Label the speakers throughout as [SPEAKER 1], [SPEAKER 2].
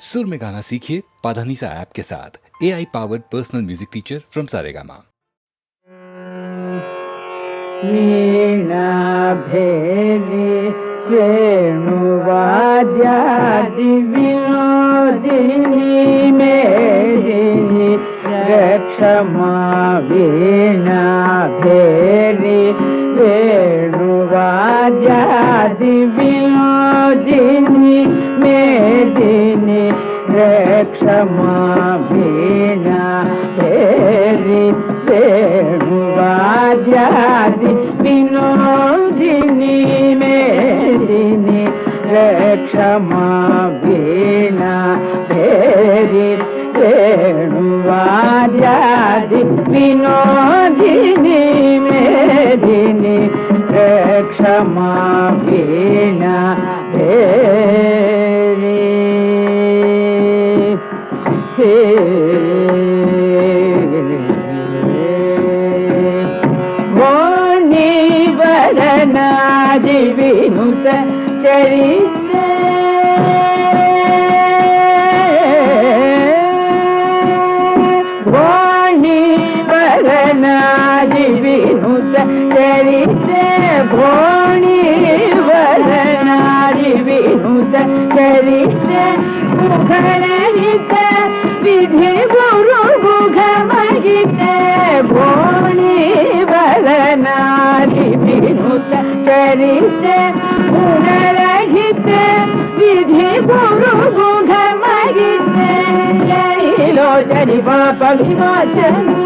[SPEAKER 1] सुर में गाना सीखिए पाधानीसा ऐप के साथ। A I powered personal music teacher from
[SPEAKER 2] Saregama वेणुवाद्यादि विनोदिनी मेदिनि रक्षमा वीणाभेरि वेणुवाद्यादि विनोदिनी मेदिनि క్షమాభీణ హేరి వేణువాద్యాది వినోదిని మేరిని క్షమాభీణ హేరి వేణువాద్యాది వినోదిని మేరిని క్షమాభీణ வாணிவரநாதி வினுத சரித்த வாணிவரநாதி வினுத சரித்த கோணிவரநாதி வினுத சரித்த முகரித்த ధరించ గుణరహిత విధి గురు గుణ మహిత జయలో చరి పాప విమోచని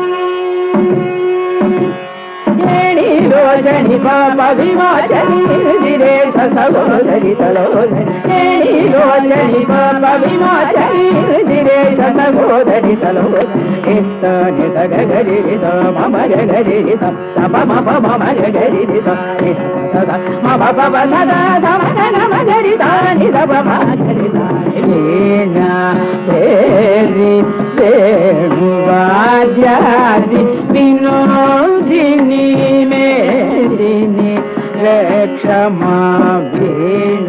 [SPEAKER 2] రుక్మిణి లోచని పాప విమోచని దిరేశ సహోదరి తలోదరి లోచని పాప విమోచని దిరేశ సహోదరి తలోదరి సాని సగ గరి స మమ గరి స సప మప మమ గరి స సదా మమ పప సదా సమన నమ గరి సా నిద పమ గరి సా ఏనా వేరి వేణు వాద్యాది వినోద నందిని మేదిని రక్షమా వీణ.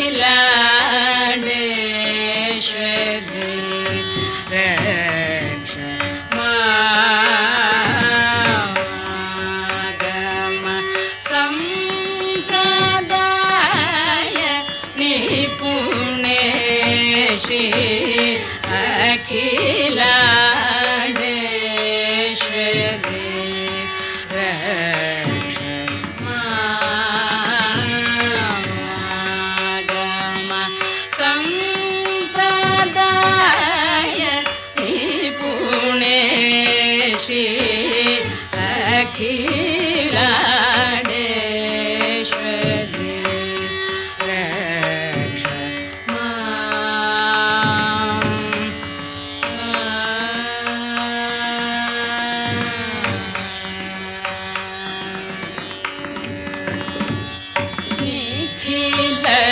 [SPEAKER 2] إله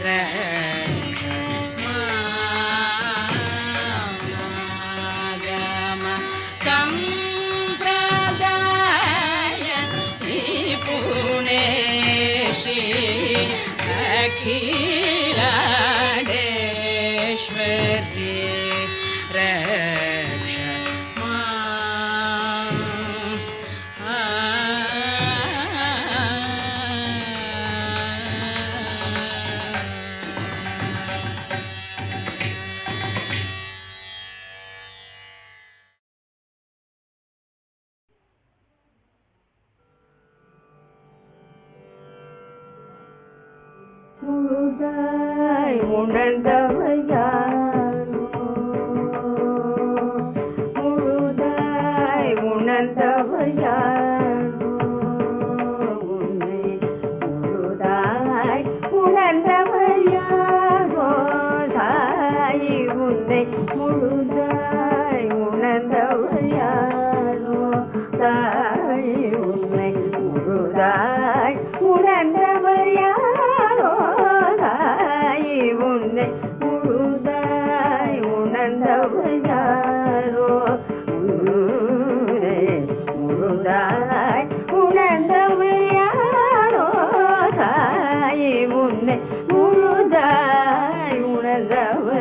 [SPEAKER 2] Yeah.
[SPEAKER 3] முழுதாய்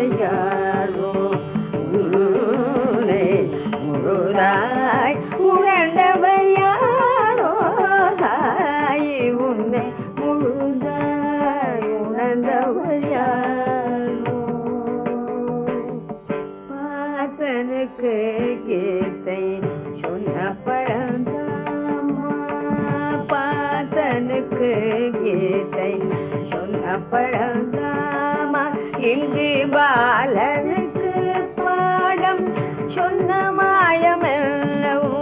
[SPEAKER 3] உணர்ந்தவையாரோ உன்னை முழுதாய் உணர்ந்தவையாரோ? தாய் உன்னை முழுதாய் உணர்ந்தவையாரோ? பாசனுக்கு கீர்த்தை சொன்ன பழந்தாமா பாசனுக்கு கீர்த்தை சொன்ன பழந்தாமா இங்கு பாலனுக்கு பாடம் சொன்ன மாயமெல்லவோ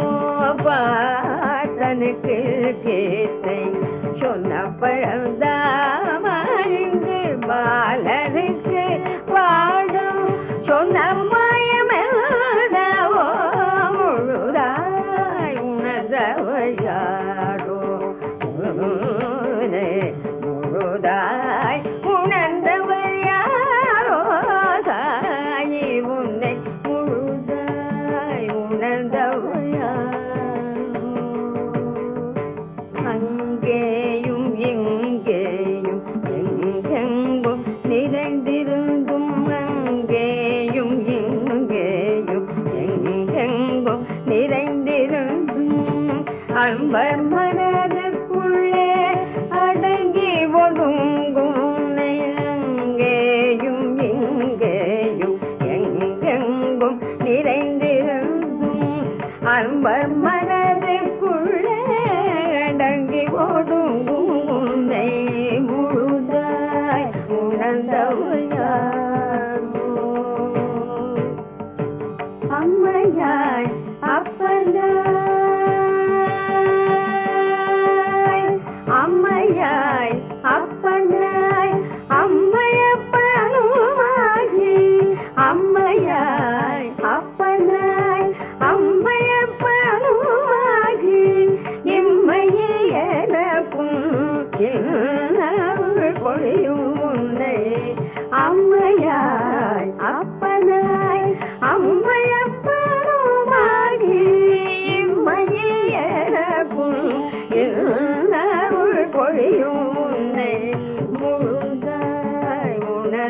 [SPEAKER 3] பாசனுக்கு கேட்டை சொன்ன பழந்த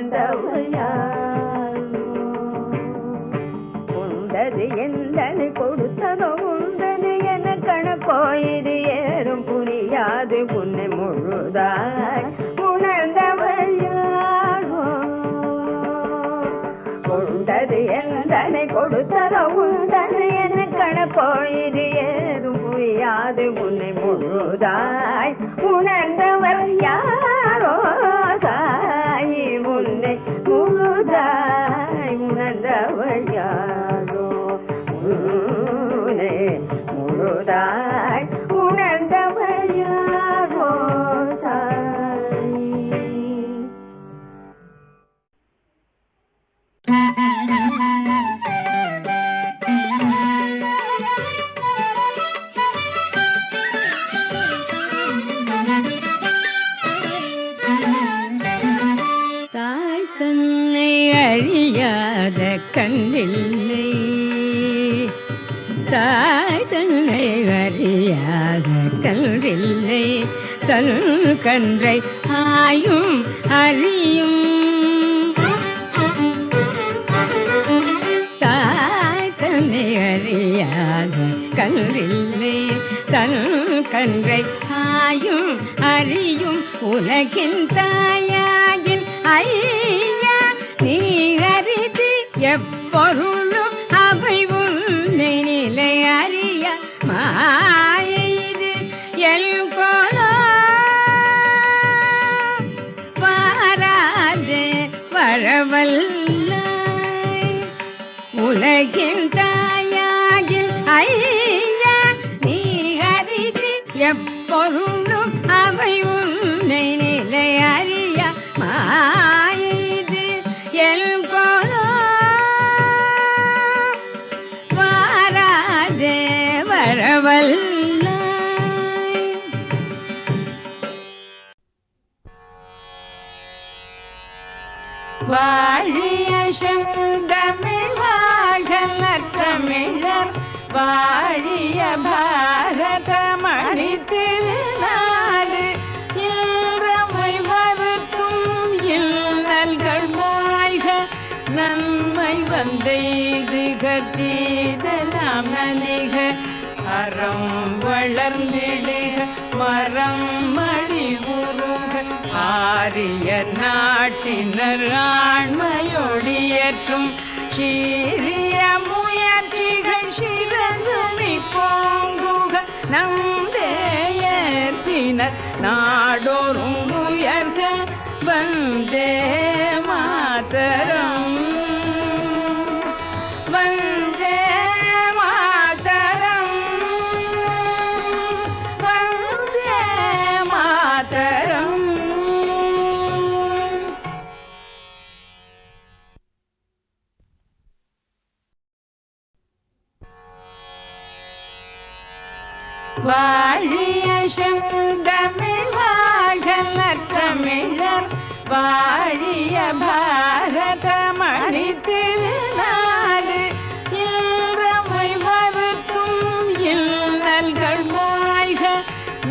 [SPEAKER 3] உணர்ந்தவையாரோ உண்டது எந்தனை கொடுத்ததோ உண்டது என கணக்கோ இது ஏறும் புரியாது உன்னை முழுதாய் உணர்ந்தவையாரோ
[SPEAKER 2] கொண்டது எந்தனை கொடுத்தத உந்தனை என இது ஏறும் புரியாது உன்னை முழுதாய் உணர் தெரியாத கண்ணில்லை. தாய் தன்னை அறியாத கன்றில்லை தன் கன்றை ஆயும் அறியும். தாய் தன்னை அறியாத கன்றில்லை தன் கன்றை ஆயும் அறியும். உலகின் தாயாகின் ஐ எப்பொருளும் அவை உன்னை நிலை அறிய மாயது எல் கோலோ. வாராது வரவல்லாய் உலகின் தாயாகில் ஐ பாரத மணி திருநாடு இன்றமை வருத்தும் இல்லல்கள் மாய்க நன்மை வந்தெய்து கத்தீதலாம் நலிக. அறம் வளர்ந்திடுக மரம் மணி உருக. ஆரிய நாட்டினர் ஆண்மையொழியற்றும் சீரிய முயற்சிகள் சிறந்துமி போங்குக நம் நாடோறும் உயர்க வந்தே மாதரம் வாழிய பாரத மணி திருநாடு இன்றமை வருத்தும் இல்லல்கள் மாய்க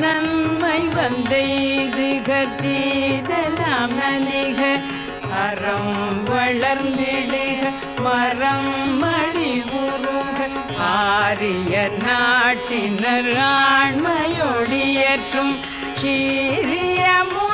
[SPEAKER 2] நன்மை வந்தெய்து கத்தீதலாம் நலிக அறம் வளர்ந்திடுக மரம் மணி உருக. ஆரிய நாட்டினர் ஆண்மையொடியற்றும் சீரிய முயற்சிகள்